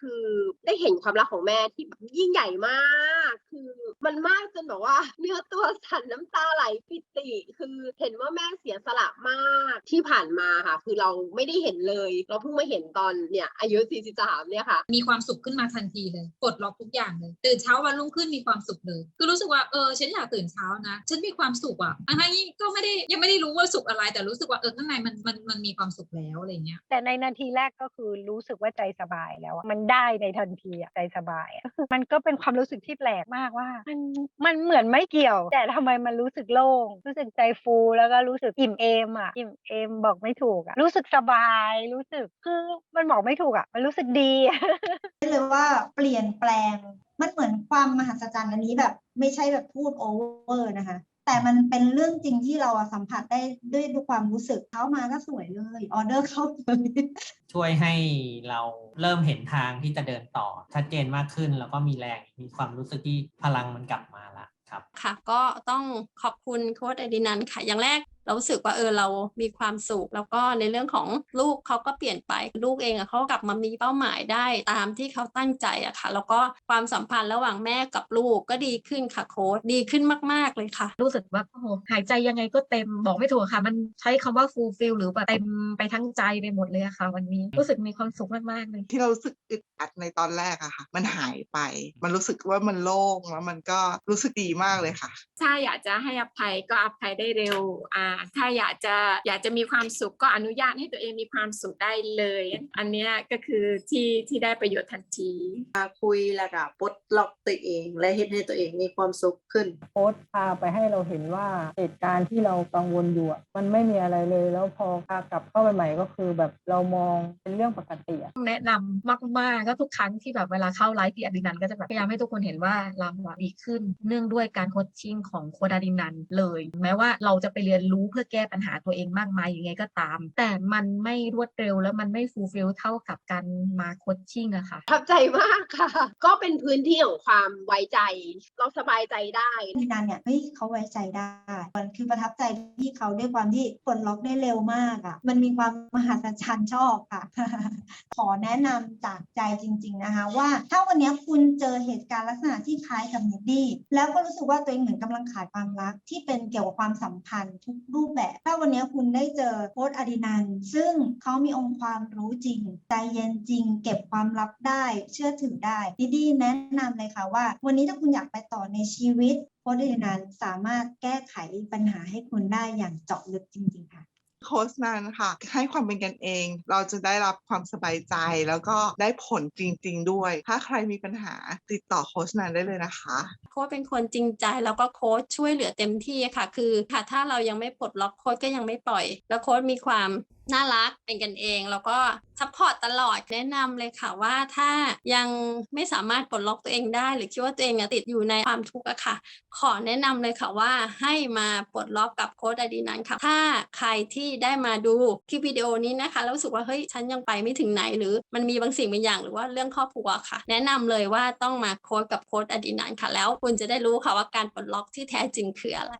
คือได้เห็นความรักของแม่ที่แบบยิ่งใหญ่มาก คือมันมากจนแบบว่า เนื้อตัวสั่นน้ำตาไหลปิติ คื อเห็นว่าแม่เสียสละมากที่ผ่านมาค่ะ คือเราไม่ได้เห็นเลย เราเพิ่งมาเห็นตอนเนี่ยอายุ 43 เนี่ยค่ะ มีความสุขขึ้นมาทันทีเลยปลดล็อกทุกอย่างเลย ตื่นเช้าวันรุ่งขึ้นมีความสุขเลย คือรู้สึกว่าเออฉันอยากตื่นเช้านะ ฉันมีความสุขอะทั้งๆที่ก็ไม่ได้ยังไม่ได้รู้ว่าสุขอะไร แต่รู้สึกว่าเออข้างในมันมันมันมีความสุขแล้วอะไรเงี้ย แต่ในนาทีแรกก็คือรู้สึกว่าใจสบายแล้วอะมันได้ในทันทีอะใจสบายอะมันก็เป็นความรู้สึกที่แปลกมากว่า มันมันเหมือนไม่เกี่ยว แต่ทำไมมันรู้สึกโล่งรู้สึกใจฟูแล้วก็รู้สึกอิ่มเอมอะอิ่มเอมบอกไม่ถูกอะรู้สึกสบายรู้สึกคือมันบอกไม่ถูกอะมันรู้สึกดีได้เลยว่าเปลี่ยนแปลงมันเหมือนความมหัศจรรย์อันนี้แบบ ไม่ใช่แบบพูดโอเวอร์นะคะแต่มันเป็นเรื่องจริงที่เราอะสัมผัสได้ด้วยด้วยความรู้สึกเข้ามาก็สวยเลยออเดอร์เข้าเลยช่วยให้เราเริ่มเห็นทางที่จะเดินต่อ ชัดเจนมากขึ้นแล้วก็มีแรงมีความรู้สึกที่พลังมันกลับมาละ ครับค่ะก็ต้องขอบคุณโค้ดเอดินันค่ะ อย่างแรก เรารู้สึกว่าเออเรามีความสุข แล้วก็ในเรื่องของลูกเขาก็เปลี่ยนไปลูกเองอะเขากลับมามีเป้าหมายได้ตามที่เขาตั้งใจอะค่ะ แล้วก็ความสัมพันธ์ระหว่างแม่กับลูกก็ดีขึ้นค่ะโค้ดดีขึ้นมาก ๆเลยค่ะ รู้สึกว่าโอ้โหหายใจยังไงก็เต็มบอกไม่ถูกค่ะ มันใช้คำว่า fulfill หรือแบบเต็มไปทั้งใจไปหมดเลยอะค่ะ วันนี้รู้สึกมีความสุขมากๆเลยที่เรารู้สึกอึดอัดในตอนแรกอะค่ะ มันหายไป มันรู้สึกว่ามันโล่งแล้วมันก็รู้สึกดีมากเลยค่ะถ้าอยากจะให้อภัยก็อภัยได้เร็วอ่าถ้าอยากจะอยากจะมีความสุขก็อนุญาตให้ตัวเองมีความสุขได้เลย อันเนี้ยก็คือที่ที่ได้ประโยชน์ทันทีคุยแล้วก็ปลดล็อกตัวเอง และเฮ็ดให้ตัวเองมีความสุขขึ้นโค้ชพาไปให้เราเห็นว่าเหตุการณ์ที่เรากังวลอยู่อะมันไม่มีอะไรเลย แล้วพอพากลับเข้าไปใหม่ก็คือแบบเรามองเป็นเรื่องปกติอะแนะนำมากๆก็ทุกครั้งที่แบบเวลาเข้าไลฟ์พี่อดินันก็จะแบบพยายามให้ทุกคนเห็นว่าเราอะดีขึ้น เนื่องด้วยการโคชชิ่งของโค้ดอดินันเลย แม้ว่าเราจะไปเรียนรู้เพื่อแก้ปัญหาตัวเองมากมายยังไงก็ตาม แต่มันไม่รวดเร็วแล้วมันไม่ฟูลฟิลเท่ากับการมาโคชชิ่งอะค่ะประทับใจมากค่ะ ก็เป็นพื้นที่ของความไว้ใจ เราสบายใจได้พี่นันเนี่ยเฮ้ยเขาไว้ใจได้มันคือประทับใจที่เขาด้วยความที่ปลดล็อกได้เร็วมากอะ่ะมันมีความมหัศจรรย์ชอบค่ะ ขอแนะนำจากใจจริง ๆนะคะ ว่าถ้าวันนี้คุณเจอเหตุการณ์ลักษณะที่คล้ายกับนิดดี้แล้วก็รู้สึกว่าตัวเองเหมือนกำลังขาดความรักที่เป็นเกี่ยวกับความสัมพันธ์ทุกรูปแบบ ถ้าวันนี้คุณได้เจอโค้ดอดินัน ซึ่งเขามีองค์ความรู้จริง ใจเย็นจริง เก็บความลับได้ เชื่อถือได้ดิ๊ดีแนะนำเลยค่ะว่า วันนี้ถ้าคุณอยากไปต่อในชีวิตโค้ดอดินันสามารถแก้ไขปัญหาให้คุณได้อย่างเจาะลึกจริง ๆ ค่ะ โค้ชนันค่ะ ให้ความเป็นกันเอง เราจะได้รับความสบายใจแล้วก็ได้ผลจริง ๆ ด้วย ถ้าใครมีปัญหาติดต่อโค้ชนันได้เลยนะคะ โค้ชเป็นคนจริงใจแล้วก็โค้ชช่วยเหลือเต็มที่ค่ะ คือค่ะถ้าเรายังไม่ปลดล็อกโค้ชก็ยังไม่ปล่อย แล้วโค้ชมีความน่ารักเป็นกันเอง แล้วก็ซัพพอร์ตตลอดแนะนำเลยค่ะว่าถ้ายังไม่สามารถปลดล็อกตัวเองได้ หรือคิดว่าตัวเองติดอยู่ในความทุกข์อะค่ะ ขอแนะนำเลยค่ะว่าให้มาปลดล็อกกับโค้ดอดีนันค่ะ ถ้าใครที่ได้มาดูคลิปวิดีโอนี้นะคะแล้วรู้สึกว่าเฮ้ยฉันยังไปไม่ถึงไหน หรือมันมีบางสิ่งบางอย่างหรือว่าเรื่องครอบครัวค่ะ แนะนำเลยว่าต้องมาโค้ดกับโค้ดอดีนันค่ะ แล้วคุณจะได้รู้ค่ะว่าการปลดล็อกที่แท้จริงคืออะไร